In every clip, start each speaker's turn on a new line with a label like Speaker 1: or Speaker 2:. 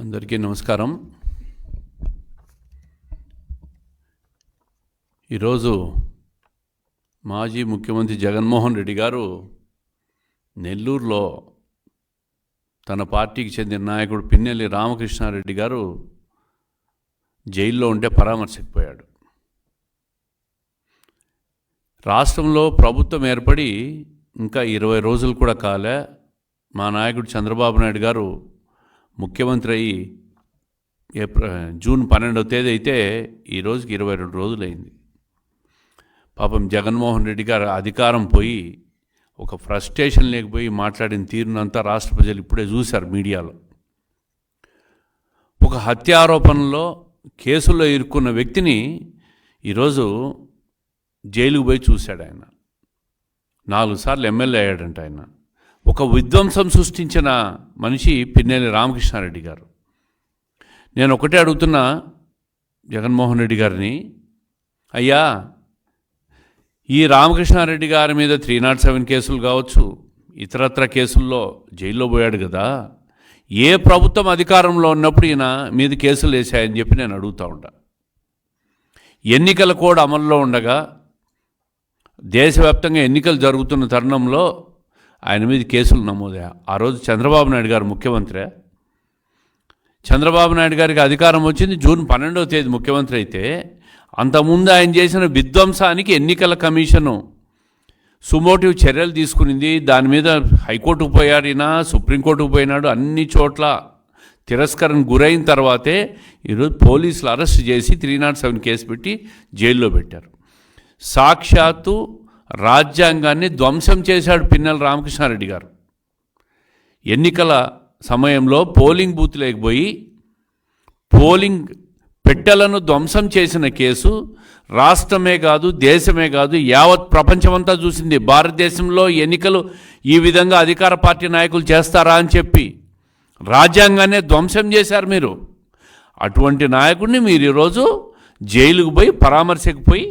Speaker 1: అందరికీ నమస్కారం. ఈరోజు మాజీ ముఖ్యమంత్రి జగన్మోహన్ రెడ్డి గారు నెల్లూరులో తన పార్టీకి చెందిన నాయకుడు పిన్నెల్లి రామకృష్ణారెడ్డి గారు జైల్లో ఉంటే పరామర్శకుపోయాడు రాష్ట్రంలో ప్రభుత్వం ఏర్పడి ఇంకా ఇరవై రోజులు కూడా కాలే. మా నాయకుడు చంద్రబాబు నాయుడు గారు ముఖ్యమంత్రి అయ్యి ఏప్రిల్ జూన్ పన్నెండవ తేదీ అయితే ఈ రోజుకి ఇరవై రెండు రోజులైంది. పాపం జగన్మోహన్ రెడ్డి గారు అధికారం పోయి ఒక ఫ్రస్ట్రేషన్ లేకపోయి మాట్లాడిన తీరునంతా రాష్ట్ర ప్రజలు ఇప్పుడే చూశారు మీడియాలో. ఒక హత్య ఆరోపణలో కేసుల్లో ఇరుక్కున్న వ్యక్తిని ఈరోజు జైలుకు పోయి చూశాడు ఆయన. నాలుగు సార్లు ఎమ్మెల్యే అయ్యాడంట ఆయన. ఒక విధ్వంసం సృష్టించిన మనిషి పిన్నెల్లి రామకృష్ణారెడ్డి గారు. నేను ఒకటే అడుగుతున్నా జగన్మోహన్ రెడ్డి గారిని అయ్యా ఈ రామకృష్ణారెడ్డి గారి మీద త్రీ నాట్ సెవెన్ కేసులు కావచ్చు ఇతరత్ర కేసుల్లో జైల్లో పోయాడు కదా ఏ ప్రభుత్వం అధికారంలో ఉన్నప్పుడు ఈయన మీద కేసులు వేశాయని చెప్పి నేను అడుగుతూ ఉంటా. ఎన్నికల కోడ్ అమల్లో ఉండగా దేశవ్యాప్తంగా ఎన్నికలు జరుగుతున్న తరుణంలో ఆయన మీద కేసులు నమోదయ్యా. ఆ రోజు చంద్రబాబు నాయుడు గారు ముఖ్యమంత్రి. చంద్రబాబు నాయుడు గారికి అధికారం వచ్చింది జూన్ పన్నెండవ తేదీ ముఖ్యమంత్రి అయితే. అంతకుముందు ఆయన చేసిన విధ్వంసానికి ఎన్నికల కమిషను సుమోటివ్ చర్యలు తీసుకునింది. దాని మీద హైకోర్టుకు పోయాడు ఈయన సుప్రీంకోర్టుకు పోయినాడు అన్ని చోట్ల తిరస్కరణ గురైన తర్వాతే ఈరోజు పోలీసులు అరెస్ట్ చేసి త్రీ నాట్ సెవెన్ కేసు పెట్టి జైల్లో పెట్టారు. సాక్షాత్తు రాజ్యాంగాన్ని ధ్వంసం చేశాడు పిన్నెల రామకృష్ణారెడ్డి గారు. ఎన్నికల సమయంలో పోలింగ్ బూత్ లేకపోయి పోలింగ్ పెట్టెలను ధ్వంసం చేసిన కేసు రాష్ట్రమే కాదు దేశమే కాదు యావత్ ప్రపంచమంతా చూసింది. భారతదేశంలో ఎన్నికలు ఈ విధంగా అధికార పార్టీ నాయకులు చేస్తారా అని చెప్పి రాజ్యాంగాన్నే ధ్వంసం చేశారు మీరు. అటువంటి నాయకుడిని మీరు ఈరోజు జైలుకు పోయి పరామర్శకు పోయి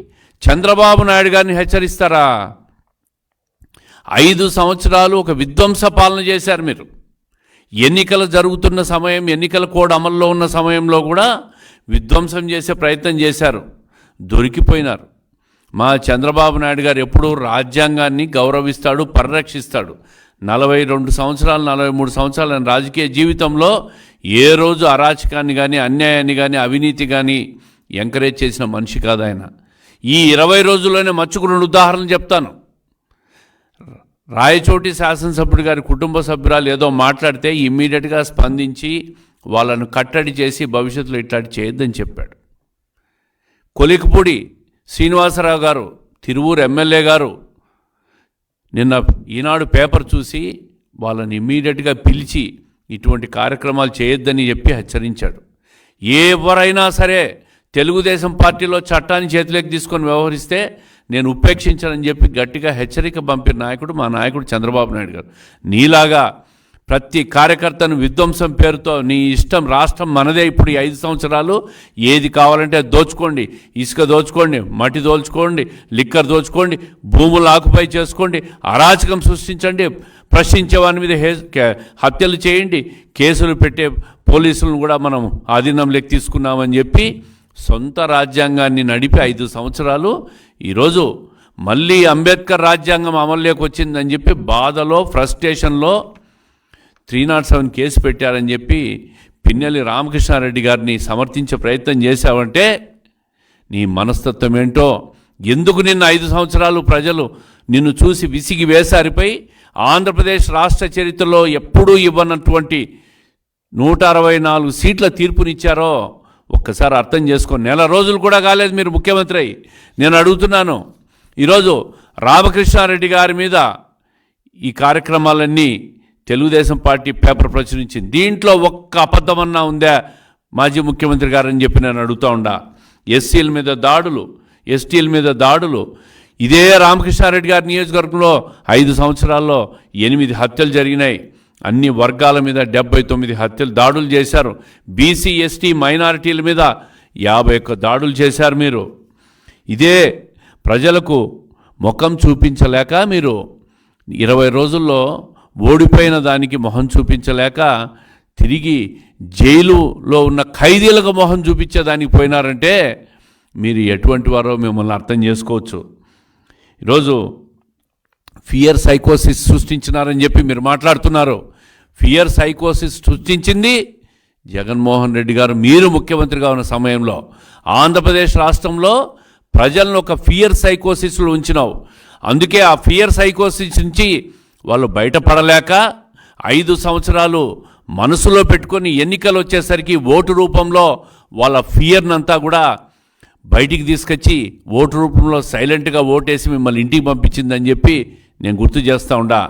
Speaker 1: చంద్రబాబు నాయుడు గారిని హెచ్చరిస్తారా? ఐదు సంవత్సరాలు ఒక విధ్వంస పాలన చేశారు మీరు. ఎన్నికలు జరుగుతున్న సమయం ఎన్నికల కోడ్ అమల్లో ఉన్న సమయంలో కూడా విధ్వంసం చేసే ప్రయత్నం చేశారు. దొరికిపోయినారు. మా చంద్రబాబు నాయుడు గారు ఎప్పుడూ రాజ్యాంగాన్ని గౌరవిస్తాడు పరిరక్షిస్తాడు. నలభై రెండు సంవత్సరాలు నలభై మూడు సంవత్సరాల రాజకీయ జీవితంలో ఏ రోజు అరాచకాన్ని కానీ అన్యాయాన్ని కానీ అవినీతి కానీ ఎంకరేజ్ చేసిన మనిషి కాదు ఆయన. ఈ ఇరవై రోజుల్లోనే మచ్చుకు రెండు ఉదాహరణలు చెప్తాను. రాయచోటి శాసనసభ్యుడి గారి కుటుంబ సభ్యురాలు ఏదో మాట్లాడితే ఇమ్మీడియట్గా స్పందించి వాళ్ళను కట్టడి చేసి భవిష్యత్తులో ఇట్లాంటి చేయొద్దని చెప్పాడు. కొలికపూడి శ్రీనివాసరావు గారు తిరువూరు ఎమ్మెల్యే గారు నిన్న ఈనాడు పేపర్ చూసి వాళ్ళని ఇమ్మీడియట్గా పిలిచి ఇటువంటి కార్యక్రమాలు చేయొద్దని చెప్పి హెచ్చరించాడు. ఎవరైనా సరే తెలుగుదేశం పార్టీలో చట్టాన్ని చేతిలోకి తీసుకొని వ్యవహరిస్తే నేను ఉపేక్షించనని చెప్పి గట్టిగా హెచ్చరిక పంపిన నాయకుడు మా నాయకుడు చంద్రబాబు నాయుడు గారు. నీలాగా ప్రతి కార్యకర్తను విధ్వంసం పేరుతో నీ ఇష్టం రాష్ట్రం మనదే ఇప్పుడు ఈ ఐదు సంవత్సరాలు. ఏది కావాలంటే అది దోచుకోండి. ఇసుక దోచుకోండి మట్టి దోచుకోండి లిక్కర్ దోచుకోండి భూములు ఆకుపై చేసుకోండి అరాచకం సృష్టించండి ప్రశ్నించే వారి మీద హే కే- హత్యలు చేయండి కేసులు పెట్టే పోలీసులను కూడా మనం ఆధీనంలోకి తీసుకున్నామని చెప్పి సొంత రాజ్యాంగాన్ని నడిపి ఐదు సంవత్సరాలు ఈరోజు మళ్ళీ అంబేద్కర్ రాజ్యాంగం అమల్లోకి వచ్చిందని చెప్పి బాధలో ఫ్రస్ట్రేషన్లో త్రీ నాట్ సెవెన్ కేసు పెట్టారని చెప్పి పిన్నెల్లి రామకృష్ణారెడ్డి గారిని సమర్థించే ప్రయత్నం చేశావంటే నీ మనస్తత్వం ఏంటో? ఎందుకు నిన్న ఐదు సంవత్సరాలు ప్రజలు నిన్ను చూసి విసిగి వేసారిపై ఆంధ్రప్రదేశ్ రాష్ట్ర చరిత్రలో ఎప్పుడూ ఇవ్వనటువంటి నూట అరవై నాలుగు సీట్ల తీర్పునిచ్చారో? ఒక్కసారి అర్థం చేసుకో. నెల రోజులు కూడా కాలేదు మీరు ముఖ్యమంత్రి నేను అడుగుతున్నాను ఈరోజు రామకృష్ణారెడ్డి గారి మీద ఈ కార్యక్రమాలన్నీ తెలుగుదేశం పార్టీ పేపర్ ప్రచురించింది. దీంట్లో ఒక్క అబద్ధమన్నా ఉందా? మాజీ ముఖ్యమంత్రి గారని చెప్పి నేను అడుగుతా ఉండా. ఎస్సీల మీద దాడులు ఎస్టీల మీద దాడులు. ఇదే రామకృష్ణారెడ్డి గారి నియోజకవర్గంలో ఐదు సంవత్సరాల్లో ఎనిమిది హత్యలు జరిగినాయి. అన్ని వర్గాల మీద డెబ్బై తొమ్మిది హత్యలు దాడులు చేశారు. బీసీ ఎస్టీ మైనారిటీల మీద యాభై ఒక్క దాడులు చేశారు మీరు. ఇదే ప్రజలకు ముఖం చూపించలేక మీరు ఇరవై రోజుల్లో ఓడిపోయిన దానికి మొహం చూపించలేక తిరిగి జైలులో ఉన్న ఖైదీలకు మొహం చూపించేదానికి పోయినారంటే మీరు ఎటువంటి వారో మిమ్మల్ని అర్థం చేసుకోవచ్చు. ఈరోజు ఫియర్ సైకోసిస్ సృష్టించినారని చెప్పి మీరు మాట్లాడుతున్నారు. ఫియర్ సైకోసిస్ సృష్టించింది జగన్మోహన్ రెడ్డి గారు మీరు ముఖ్యమంత్రిగా ఉన్న సమయంలో. ఆంధ్రప్రదేశ్ రాష్ట్రంలో ప్రజలను ఒక ఫియర్ సైకోసిస్లో ఉంచినావు. అందుకే ఆ ఫియర్ సైకోసిస్ నుంచి వాళ్ళు బయటపడలేక ఐదు సంవత్సరాలు మనసులో పెట్టుకొని ఎన్నికలు వచ్చేసరికి ఓటు రూపంలో వాళ్ళ ఫియర్నంతా కూడా బయటికి తీసుకొచ్చి ఓటు రూపంలో సైలెంట్గా ఓటేసి మిమ్మల్ని ఇంటికి పంపించిందని చెప్పి నేను గుర్తు చేస్తూ ఉండా.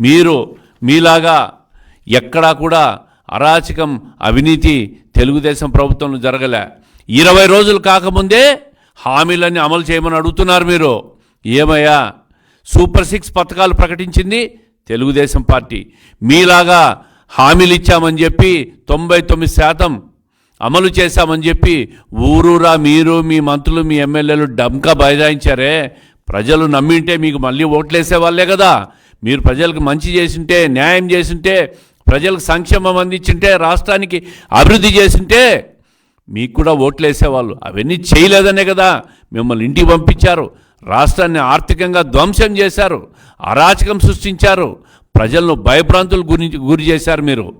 Speaker 1: మీరు మీలాగా ఎక్కడా కూడా అరాచకం అవినీతి తెలుగుదేశం ప్రభుత్వంలో జరగలే. ఇరవై రోజులు కాకముందే హామీలన్నీ అమలు చేయమని అడుగుతున్నారు మీరు. ఏమయ్యా? సూపర్ సిక్స్ పథకాలు ప్రకటించింది తెలుగుదేశం పార్టీ. మీలాగా హామీలు ఇచ్చామని చెప్పి తొంభై తొమ్మిది శాతం అమలు చేశామని చెప్పి ఊరూరా మీరు మీ మంత్రులు మీ ఎమ్మెల్యేలు డంకా బైరాయించారే ప్రజలు నమ్మింటే మీకు మళ్ళీ ఓట్లేసే వాళ్ళే కదా. మీరు ప్రజలకు మంచి చేసింటే న్యాయం చేసింటే ప్రజలకు సంక్షేమం అందించింటే రాష్ట్రానికి అభివృద్ధి చేసింటే మీకు కూడా ఓట్లేసేవాళ్ళు. అవన్నీ చేయలేదనే కదా. మిమ్మల్ని ఇంటికి పంపించారు. రాష్ట్రాన్ని ఆర్థికంగా ధ్వంసం చేశారు. అరాచకం సృష్టించారు. ప్రజలను భయభ్రాంతులు గురి గురి చేశారు మీరు.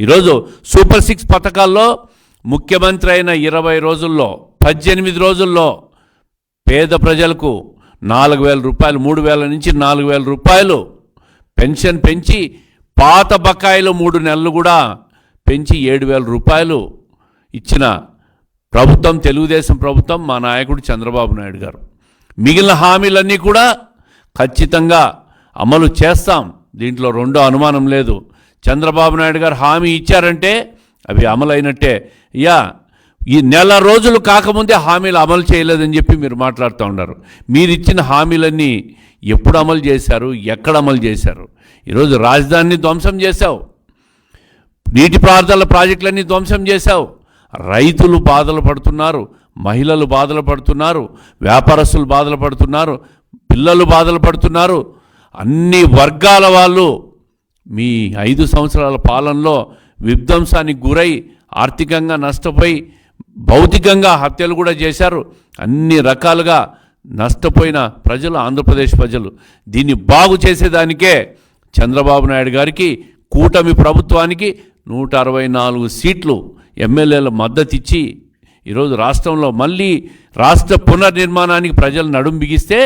Speaker 1: ఈరోజు సూపర్ సిక్స్ పథకాల్లో ముఖ్యమంత్రి అయిన ఇరవై రోజుల్లో పద్దెనిమిది రోజుల్లో పేద ప్రజలకు నాలుగు వేల రూపాయలు మూడు వేల నుంచి నాలుగు వేల రూపాయలు. పెన్షన్ పెంచి పాత బకాయిలు మూడు నెలలు కూడా పెంచి ఏడు వేల రూపాయలు ఇచ్చిన ప్రభుత్వం తెలుగుదేశం ప్రభుత్వం మా నాయకుడు చంద్రబాబు నాయుడు గారు. మిగిలిన హామీలన్నీ కూడా ఖచ్చితంగా అమలు చేస్తాం. దీంట్లో రెండో అనుమానం లేదు. చంద్రబాబు నాయుడు గారు హామీ ఇచ్చారంటే అవి అమలైనట్టే. యా ఈ నెల రోజులు కాకముందే హామీలు అమలు చేయలేదని చెప్పి మీరు మాట్లాడుతూ ఉన్నారు. మీరు ఇచ్చిన హామీలన్నీ ఎప్పుడు అమలు చేశారు? ఎక్కడ అమలు చేశారు? ఈరోజు రాజధానిని ధ్వంసం చేశావు. నీటి నీటిపారుదల ప్రాజెక్టులన్నీ ధ్వంసం చేశావు. రైతులు బాధలు పడుతున్నారు మహిళలు బాధలు పడుతున్నారు వ్యాపారస్తులు బాధలు పడుతున్నారు పిల్లలు బాధలు పడుతున్నారు. అన్ని వర్గాల వాళ్ళు మీ ఐదు సంవత్సరాల పాలనలో విధ్వంసానికి గురై ఆర్థికంగా నష్టపోయి భౌతికంగా హత్యలు కూడా చేశారు. అన్ని రకాలుగా నష్టపోయిన ప్రజలు ఆంధ్రప్రదేశ్ ప్రజలు. దీన్ని బాగు చేసేదానికే చంద్రబాబు నాయుడు గారికి కూటమి ప్రభుత్వానికి నూట అరవై నాలుగు సీట్లు ఎమ్మెల్యేల మద్దతు ఇచ్చి ఈరోజు రాష్ట్రంలో మళ్ళీ రాష్ట్ర పునర్నిర్మాణానికి ప్రజలు నడుం బిగిస్తే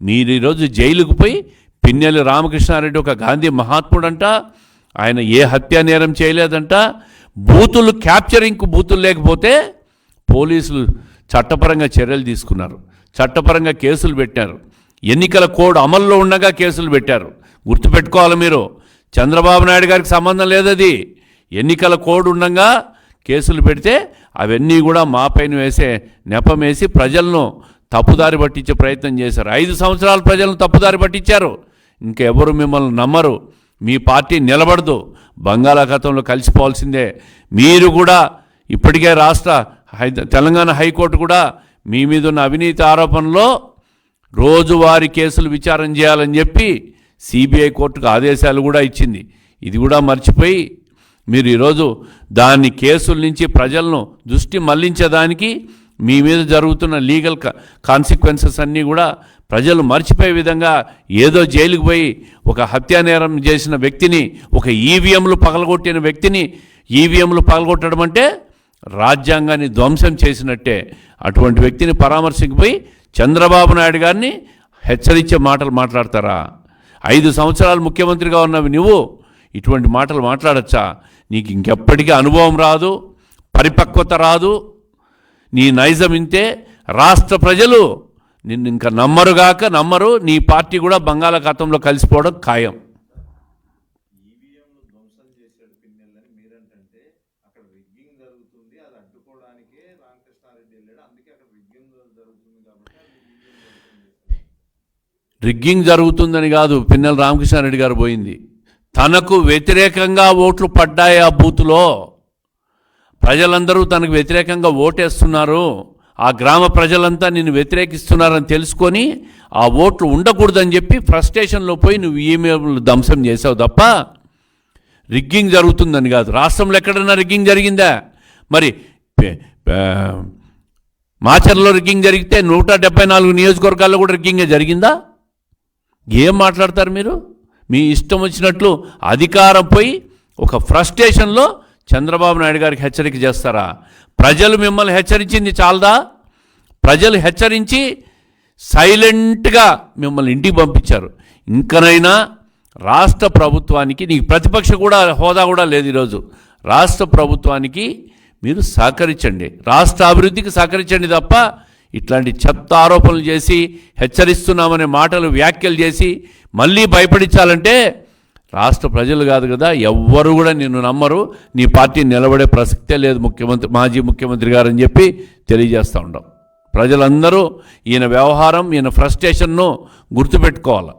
Speaker 1: మీరు ఈరోజు జైలుకు పోయి పిన్నెల్లి రామకృష్ణారెడ్డి ఒక గాంధీ మహాత్ముడంట ఆయన ఏ హత్యా నేరం చేయలేదంట బూతులు క్యాప్చరింగ్కు బూతులు లేకపోతే పోలీసులు చట్టపరంగా చర్యలు తీసుకున్నారు. చట్టపరంగా కేసులు పెట్టారు. ఎన్నికల కోడ్ అమల్లో ఉండగా కేసులు పెట్టారు. గుర్తుపెట్టుకోవాలి మీరు. చంద్రబాబు నాయుడు గారికి సంబంధం లేదది ఎన్నికల కోడ్ ఉండగా కేసులు పెడితే అవన్నీ కూడా మా పైన వేసే నెపం వేసి ప్రజలను తప్పుదారి పట్టించే ప్రయత్నం చేశారు. ఐదు సంవత్సరాలు ప్రజలను తప్పుదారి పట్టించారు. ఇంకెవరు మిమ్మల్ని నమ్మరు. మీ పార్టీ నిలబడదు. బంగాళాఖాతంలో కలిసిపోవాల్సిందే. మీరు కూడా ఇప్పటికే రాష్ట్ర తెలంగాణ హైకోర్టు కూడా మీ మీద ఉన్న అవినీతి ఆరోపణలో రోజువారీ కేసులు విచారణ చేయాలని చెప్పి సిబిఐ కోర్టుకు ఆదేశాలు కూడా ఇచ్చింది. ఇది కూడా మర్చిపోయి మీరు ఈరోజు దాన్ని కేసుల నుంచి ప్రజలను దృష్టి మళ్ళించేదానికి మీ మీద జరుగుతున్న లీగల్ కాన్సిక్వెన్సెస్ అన్నీ కూడా ప్రజలు మర్చిపోయే విధంగా ఏదో జైలుకు పోయి ఒక హత్యానేరం చేసిన వ్యక్తిని ఒక ఈవీఎంలు పగలగొట్టిన వ్యక్తిని ఈవీఎంలు పగలగొట్టడం అంటే రాజ్యాంగాన్ని ధ్వంసం చేసినట్టే అటువంటి వ్యక్తిని పరామర్శించిపోయి చంద్రబాబు నాయుడు గారిని హెచ్చరించే మాటలు మాట్లాడతారా? ఐదు సంవత్సరాలు ముఖ్యమంత్రిగా ఉన్నవి నువ్వు. ఇటువంటి మాటలు మాట్లాడచ్చా? నీకు ఇంకెప్పటికీ అనుభవం రాదు పరిపక్వత రాదు. నీ నైజం ఇంతే. రాష్ట్ర ప్రజలు నిన్ను ఇంకా నమ్మరుగాక నమ్మరు. నీ పార్టీ కూడా బంగాళాఖాతంలో కలిసిపోవడం ఖాయం
Speaker 2: ఈవీఎంలు ధ్వంసం చేశాడు పిన్నెల్లని మీరంటే అక్కడ రిగ్గింగ్ జరుగుతుంది అది అడ్డుకోవడానికే రామకృష్ణారెడ్డి వెళ్ళాడు. అందుకే అక్కడ రిగ్గింగ్ జరుగుతుంది కాబట్టి
Speaker 1: రిగ్గింగ్ జరుగుతుందని కాదు పిన్నెల రామకృష్ణారెడ్డి గారు పోయింది. తనకు వ్యతిరేకంగా ఓట్లు పడ్డాయి ఆ బూత్లో. ప్రజలందరూ తనకు వ్యతిరేకంగా ఓటేస్తున్నారు. ఆ గ్రామ ప్రజలంతా నిన్ను వ్యతిరేకిస్తున్నారని తెలుసుకొని ఆ ఓట్లు ఉండకూడదని చెప్పి ఫ్రస్ట్రేషన్లో పోయి నువ్వు ఈమెయిల్ ధ్వంసం చేసావు తప్ప రిగ్గింగ్ జరుగుతుందని కాదు. రాష్ట్రంలో ఎక్కడన్నా రిగ్గింగ్ జరిగిందా? మరి మాచర్లో రిగ్గింగ్ జరిగితే నూట డెబ్బై నాలుగు నియోజకవర్గాల్లో కూడా రిగ్గింగ్ జరిగిందా? ఏం మాట్లాడతారు మీరు? మీ ఇష్టం వచ్చినట్లు అధికారం పోయి ఒక ఫ్రస్ట్రేషన్లో చంద్రబాబు నాయుడు గారికి హెచ్చరిక చేస్తారా? ప్రజలు మిమ్మల్ని హెచ్చరించింది చాలదా? ప్రజలు హెచ్చరించి సైలెంట్గా మిమ్మల్ని ఇంటికి పంపించారు. ఇంకనైనా రాష్ట్ర ప్రభుత్వానికి నీకు ప్రతిపక్ష కూడా హోదా కూడా లేదు ఈరోజు. రాష్ట్ర ప్రభుత్వానికి మీరు సహకరించండి. రాష్ట్ర అభివృద్ధికి సహకరించండి తప్ప ఇట్లాంటి చెత్త ఆరోపణలు చేసి హెచ్చరిస్తున్నామనే మాటలు వ్యాఖ్యలు చేసి మళ్ళీ భయపడించాలంటే రాష్ట్ర ప్రజలు కాదు కదా ఎవ్వరు కూడా నిన్ను నమ్మరు. నీ పార్టీ నిలబడే ప్రసక్తే లేదు ముఖ్యమంత్రి మాజీ ముఖ్యమంత్రి గారు అని చెప్పి తెలియజేస్తూ ఉంటాం ప్రజలందరూ ఈయన వ్యవహారం ఈయన ఫ్రస్ట్రేషన్ను గుర్తుపెట్టుకోవాలి.